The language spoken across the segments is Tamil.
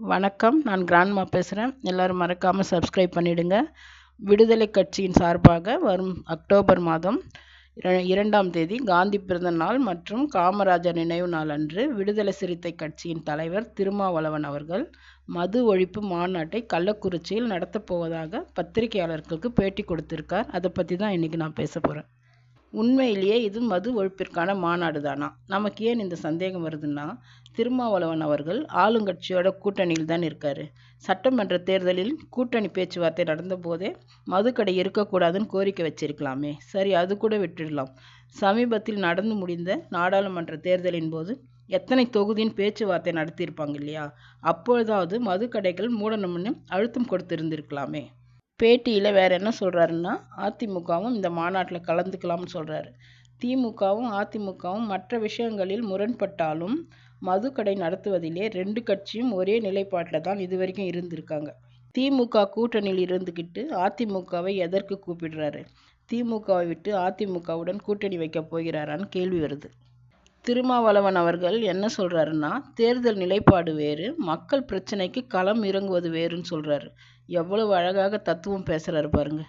வணக்கம். நான் கிராண்ட்மா பேசுகிறேன் எல்லோரும் மறக்காமல் சப்ஸ்கிரைப் பண்ணிவிடுங்க விடுதலை கட்சியின் சார்பாக வரும் அக்டோபர் மாதம் இர- இரண்டாம் தேதி காந்தி பிறந்த நாள் மற்றும் காமராஜர் நினைவு நாள் அன்று விடுதலை சிறுத்தை கட்சியின் தலைவர் திருமாவளவன் அவர்கள் மது ஒழிப்பு மாநாட்டை கள்ளக்குறிச்சியில் நடத்தப் போவதாக பத்திரிகையாளர்களுக்கு பேட்டி கொடுத்திருக்கார். அதை பற்றி தான் இன்றைக்கி நான் பேச போகிறேன் உண்மையிலேயே இது மது ஒழிப்பிற்கான மாநாடு தானா நமக்கு ஏன் இந்த சந்தேகம் வருதுன்னா திருமாவளவன் அவர்கள் ஆளுங்கட்சியோட கூட்டணியில் தான் இருக்கார். சட்டமன்ற தேர்தலில் கூட்டணி பேச்சுவார்த்தை நடந்த போதே மதுக்கடை இருக்கக்கூடாதுன்னு கோரிக்கை வச்சிருக்கலாமே. சரி அது கூட விட்டுடலாம். சமீபத்தில் நடந்து முடிந்த நாடாளுமன்ற தேர்தலின் போது எத்தனை தொகுதியின் பேச்சுவார்த்தை நடத்தியிருப்பாங்க இல்லையா? அப்பொழுதாவது மதுக்கடைகள் மூடணும்னு அழுத்தம் கொடுத்திருந்திருக்கலாமே. பேட்டியில் வேறு என்ன சொல்கிறாருன்னா அதிமுகவும் இந்த மாநாட்டில் கலந்துக்கலாம்னு சொல்கிறாரு திமுகவும் அதிமுகவும் மற்ற விஷயங்களில் முரண்பட்டாலும் மதுக்கடை நடத்துவதிலே ரெண்டு கட்சியும் ஒரே நிலைப்பாட்டில் தான் இதுவரைக்கும் இருந்திருக்காங்க. திமுக கூட்டணியில் இருந்துக்கிட்டு அதிமுகவை எதற்கு கூப்பிடுறாரு? திமுகவை விட்டு அதிமுகவுடன் கூட்டணி வைக்க போகிறாரான்னு கேள்வி வருது. திருமாவளவன் அவர்கள் என்ன சொல்கிறாருன்னா தேர்தல் நிலைப்பாடு வேறு மக்கள் பிரச்சனைக்கு களம் இறங்குவது வேறுன்னு சொல்கிறாரு எவ்வளவு அழகாக தத்துவம் பேசுகிறாரு பாருங்க.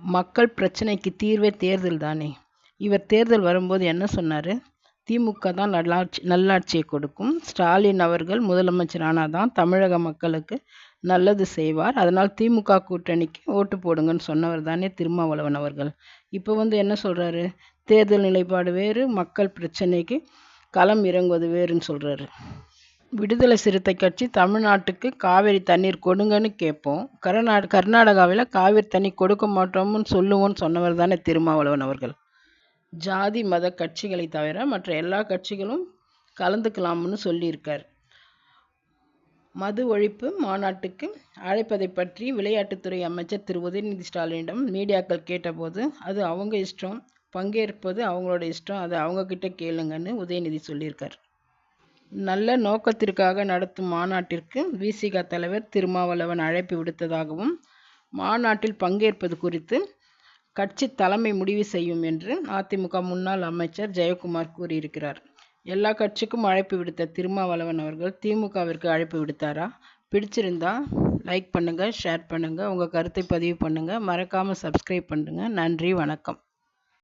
மக்கள் பிரச்சனைக்கு தீர்வே தேர்தல் தானே. இவர் தேர்தல் வரும்போது என்ன சொன்னார்? திமுக தான் நல்லாட்சி நல்லாட்சியை கொடுக்கும். ஸ்டாலின் அவர்கள் முதலமைச்சர் ஆனாதான் தமிழக மக்களுக்கு நல்லது செய்வார். அதனால் திமுக கூட்டணிக்கு ஓட்டு போடுங்கன்னு சொன்னவர் தானே திருமாவளவன் அவர்கள். இப்போ வந்து என்ன சொல்கிறாரு தேர்தல் நிலைப்பாடு வேறு மக்கள் பிரச்சனைக்கு களம் இறங்குவது வேறுன்னு சொல்கிறாரு விடுதலை சிறுத்தை கட்சி தமிழ்நாட்டுக்கு காவேரி தண்ணீர் கொடுங்கன்னு கேட்போம். கர்நாட கர்நாடகாவில் காவேரி தண்ணி கொடுக்க மாட்டோம்னு சொல்லுவோன்னு சொன்னவர் தானே திருமாவளவன் அவர்கள். ஜாதி மத கட்சிகளை தவிர மற்ற எல்லா கட்சிகளும் கலந்துக்கலாம்னு சொல்லியிருக்கார். மது ஒழிப்பு மாநாட்டுக்கு அழைப்பதை பற்றி விளையாட்டுத்துறை அமைச்சர் திரு. உதயநிதி ஸ்டாலினிடம் மீடியாக்கள் கேட்டபோது அது அவங்க இஷ்டம். பங்கேற்பது அவங்களோட இஷ்டம். அதை அவங்கக்கிட்ட கேளுங்கன்னு உதயநிதி சொல்லியிருக்கார். நல்ல நோக்கத்திற்காக நடத்தும் மாநாட்டிற்கு விசிக தலைவர் திருமாவளவன் அழைப்பு விடுத்ததாகவும் மாநாட்டில் பங்கேற்பது குறித்து கட்சி தலைமை முடிவு செய்யும் என்று அதிமுக முன்னாள் அமைச்சர் ஜெயக்குமார் கூறியிருக்கிறார். எல்லா கட்சிக்கும் அழைப்பு விடுத்த திருமாவளவன் அவர்கள் திமுகவிற்கு அழைப்பு விடுத்தாரா? பிடிச்சிருந்தா லைக் பண்ணுங்கள் ஷேர் பண்ணுங்கள் உங்கள் கருத்தை பதிவு பண்ணுங்கள் மறக்காமல் சப்ஸ்கிரைப் பண்ணுங்கள் நன்றி வணக்கம்.